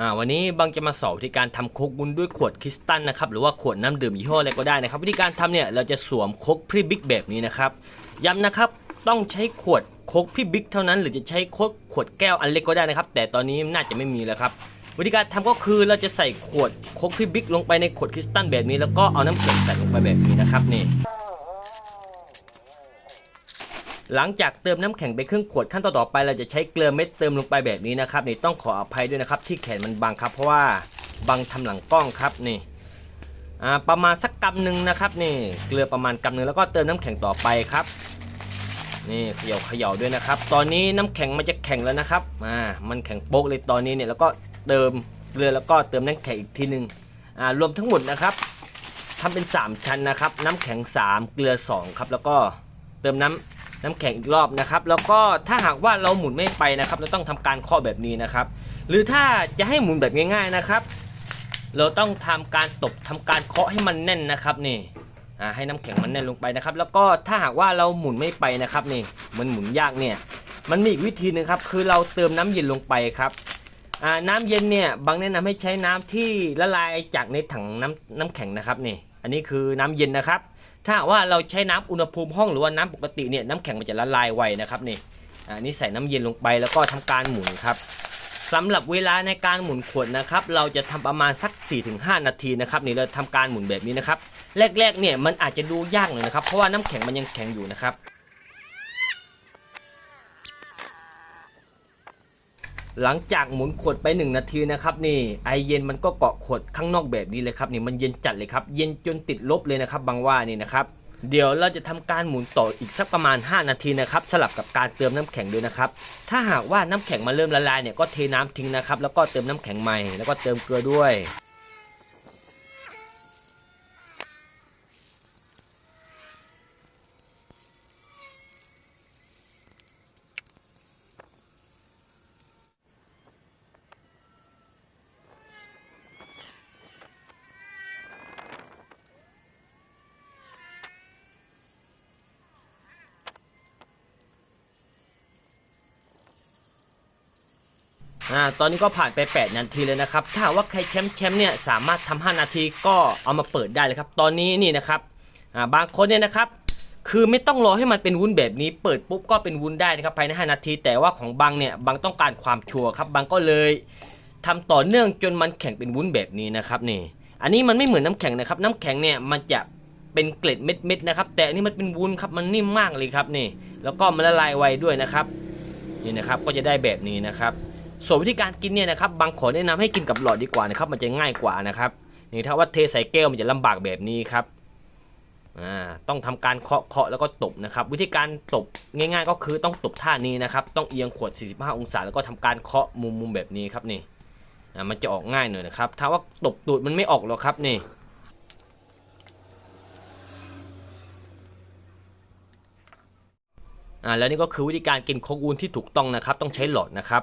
อ่าวันนี้บังจะมาสอนวิธีการทำโคกวุ้นด้วยขวดคริสตัลนะครับหรือว่าขวดน้ำดื่มยี่ห้ออะไรก็ได้นะครับ วิธีการทำเนี่ยเราจะสวมโคกพรีบิ๊กแบบนี้นะครับย้ำนะครับต้องใช้ขวดโคกพรีบิ๊กเท่านั้นหรือจะใช้โคกขวดแก้วอันเล็กก็ได้นะครับ แต่ตอนนี้น่าจะไม่มีแล้วครับวิธีการทำก็คือเราจะใส่ขวดโคกพรีบิ๊กลงไปในขวดคริสตัลแบบนี้ แล้วก็เอาน้ำแข็งใส่ลงไปแบบนี้นะครับนี่ หลังจากเติมน้ำแข็งไปครึ่งขวดขั้นตอนต่อไป เราจะใช้เกลือเม็ดเติมลงไปแบบนี้นะครับนี่ต้องขออภัยด้วยนะครับที่แขนมันบังครับ เพราะว่าบังทำหลังกล้องครับนี่ประมาณสักกำหนึ่งนะครับนี่เกลือประมาณกำหนึ่งแล้วก็เติมน้ำแข็งต่อไปครับนี่เขย่าเขย่าด้วยนะครับ ตอนนี้น้ำแข็งมันจะแข็งแล้วนะครับอ่ามันแข็งโป๊กเลยตอนนี้เนี่ยแล้วก็เติมเกลือแล้วก็เติมน้ำแข็งอีกทีหนึ่งอ่ารวมทั้งหมดนะครับทำเป็น 3 ชั้นนะครับ น้ำแข็ง 3 เกลือ 2 ครับ แล้วก็เติมน้ำ น้ำแข็งอีกรอบนะครับ แล้วก็ถ้าหากว่าเราหมุนไม่ไปนะครับ เราต้องทำการเคาะแบบนี้นะครับ หรือถ้าจะให้หมุนแบบง่ายๆนะครับ เราต้องทำการตบทำการเคาะให้มันแน่นนะครับนี่ให้น้ำแข็งมันแน่นลงไปนะครับ แล้วก็ถ้าหากว่าเราหมุนไม่ไปนะครับนี่มันหมุนยากเนี่ยมันมีอีกวิธีหนึงครับคือเราเติมน้ำเย็นลงไปครับน้ำเย็นเนี่ยบางแนะนำให้ใช้น้ำที่ละลายจากในถังน้ำน้ำแข็งนะครับนี่อันนี้คือน้ำเย็นนะครับ ถ้าว่าเราใช้น้ำอุณหภูมิห้องหรือว่าน้ำปกติเนี่ยน้ำแข็งมันจะละลายไวนะครับนี่อันนี้ใส่น้ำเย็นลงไปแล้วก็ทำการหมุนครับสำหรับเวลาในการหมุนขวดนะครับ เราจะทำประมาณสัก 4-5 นาทีนะครับนี่เราทำการหมุนแบบนี้นะครับ แรกๆเนี่ยมันอาจจะดูยากหน่อยนะครับ เพราะว่าน้ำแข็งมันยังแข็งอยู่นะครับ หลังจากหมุนขวดไป 1 นาทีนะครับนี่ไอเย็นมันก็เกาะขวดข้างนอกแบบนี้เลยครับนี่มันเย็นจัดเลยครับเย็นจนติดลบเลยนะครับบางว่านี่นะครับเดี๋ยวเราจะทำการหมุนต่ออีกสักประมาณ 5 นาทีนะครับสลับกับการเติมน้ำแข็งด้วยนะครับถ้าหากว่าน้ำแข็งมาเริ่มละลายเนี่ยก็เทน้ำทิ้งนะครับแล้วก็เติมน้ำแข็งใหม่แล้วก็เติมเกลือด้วย อ่าตอนนี้ก็ผ่านไป 8 นาทีเลยนะครับ ถ้าว่าใครแชมป์แชมป์เนี่ยสามารถทำ5นาทีก็เอามาเปิดได้เลยครับ ตอนนี้นี่นะครับอ่าบางคนเนี่ยนะครับคือไม่ต้องรอให้มันเป็นวุ้นแบบนี้ เปิดปุ๊บก็เป็นวุ้นได้นะครับภายใน 5 นาที แต่ว่าของบางเนี่ยบางต้องการความชัวร์ครับบางก็เลยทำต่อเนื่องจนมันแข็งเป็นวุ้นแบบนี้นะครับนี่ อันนี้มันไม่เหมือนน้ำแข็งนะครับ น้ำแข็งเนี่ยมันจะเป็นเกล็ดเม็ดๆนะครับ แต่อันนี้มันเป็นวุ้นครับมันนิ่มมากเลยครับนี่ แล้วก็มันละลายไวด้วยนะครับนี่นะครับก็จะได้แบบนี้นะครับ ส่วนวิธีการกินเนี่ยนะครับบางขอแนะนำให้กินกับหลอดดีกว่านะครับมันจะง่ายกว่านะครับนี่ถ้าว่าเทใส่แก้วมันจะลำบากแบบนี้ครับอ่าต้องทำการเคาะเคาะแล้วก็ตบนะครับ วิธีการตบง่าย ๆ ก็คือต้องตบท่านี้นะครับ ต้องเอียงขวด 45 องศา แล้วก็ทำการเคาะมุมมุมๆแบบนี้ครับนี่อ่ามันจะออกง่ายหน่อยนะครับ ถ้าว่าตบตูดมันไม่ออกหรอกครับนี่อ่าแล้วนี่ก็คือวิธีการกินโคกูนที่ถูกต้องนะครับ ต้องใช้หลอดนะครับ